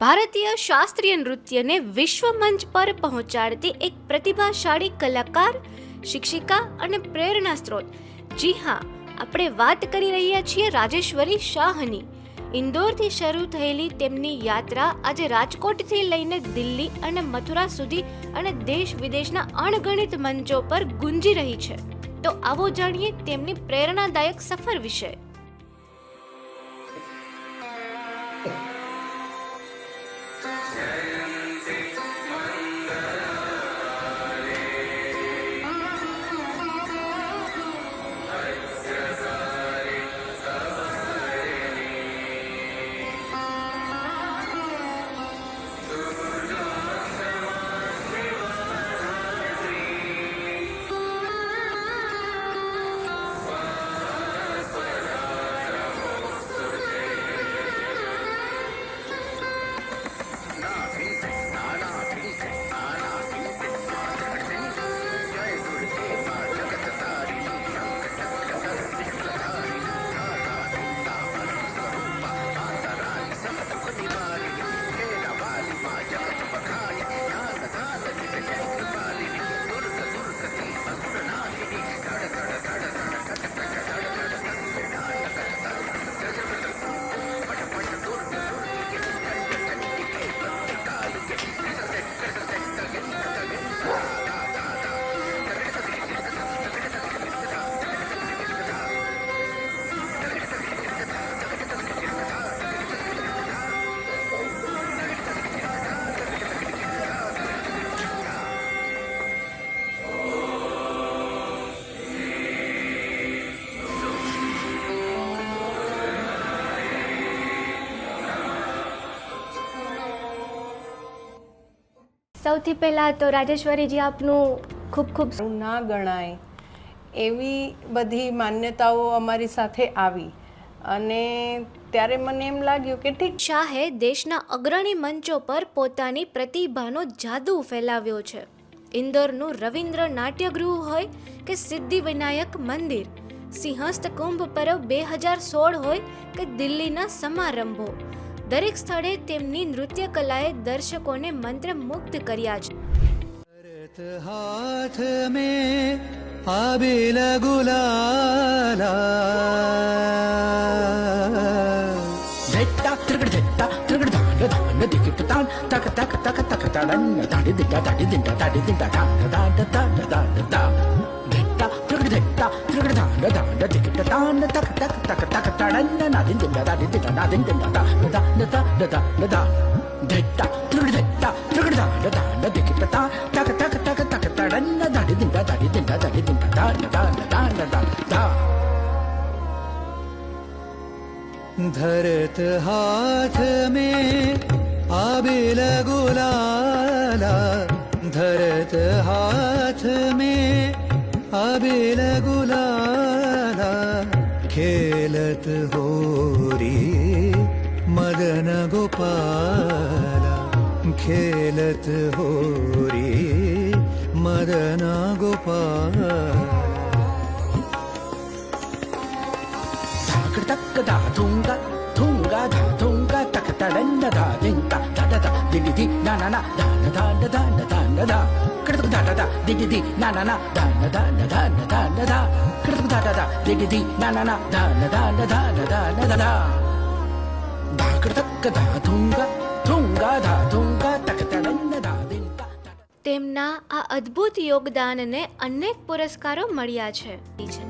ભારતીય શાસ્ત્રીય નૃત્યને વિશ્વ મંચ પર પહોંચાડતી એક પ્રતિભાશાળી કલાકાર, શિક્ષિકા અને પ્રેરણા સ્ત્રોત. જી હા, આપણે વાત કરી રહ્યા છીએ રાજેશ્વરી શાહની. ઇન્દોરથી શરૂ થયેલી તેમની યાત્રા આજે રાજકોટથી લઈને દિલ્હી અને મથુરા સુધી અને દેશ વિદેશના અણગણિત મંચો પર ગુંજી રહી છે. તો આવો જાણીએ તેમની પ્રેરણાદાયક સફર વિશે. સૌથી પહેલાં તો રાજેશ્વરીજી આપનું ખૂબ ખૂબ ના ગણાય એવી બધી માન્યતાઓ અમારી સાથે આવી. અને ત્યારે મને એમ લાગ્યું કે ઠીક. શાહે દેશના અગ્રણી મંચો પર પોતાની પ્રતિભાનો જાદુ ફેલાવ્યો છે. ઇન્દોરનું રવિન્દ્ર નાટ્યગૃહ હોય કે સિદ્ધિવિનાયક મંદિર સિંહસ્થ કુંભ પર્વ બે હજાર સોળ હોય કે દિલ્હીના સમારંભો દરેક સ્થળે તેમની નૃત્ય કલાએ દર્શકોને મંત્રમુગ્ધ કર્યા છે. હાથ મે આબિલ ગુલાલા. ઝટ્ટા ત્રિગડ ઝટ્ટા ત્રિગડ ધાડ તક તક તક તક તાડી દિગા તાડી દિંડા તાડી દિંડા तान तक तक तक तक तडन्न नदिन दिन दा दिन दा दिन दिन दा दा दा दा दा धट्टा त्रिगड धट्टा त्रिगड दा दा दा दिक ता तक तक तक तक तडन्न दा धरत हाथ में आबिल गुलाला धरत हाथ में आबिल गुलाला खेलत होरी मदन गोपाला खेलत होरी मदन गोपाला। धाक धक धा di na na na da na da na da na da na da krtuk da da da di di di na na na da na da na da na da na da krtuk da da da di di di na na na da na da na da na da na da da da krtuk da thunga thunga da thunga tak ta na da din તેમના આ અદ્ભુત યોગદાનને અનેક પુરસ્કારો મળ્યા છે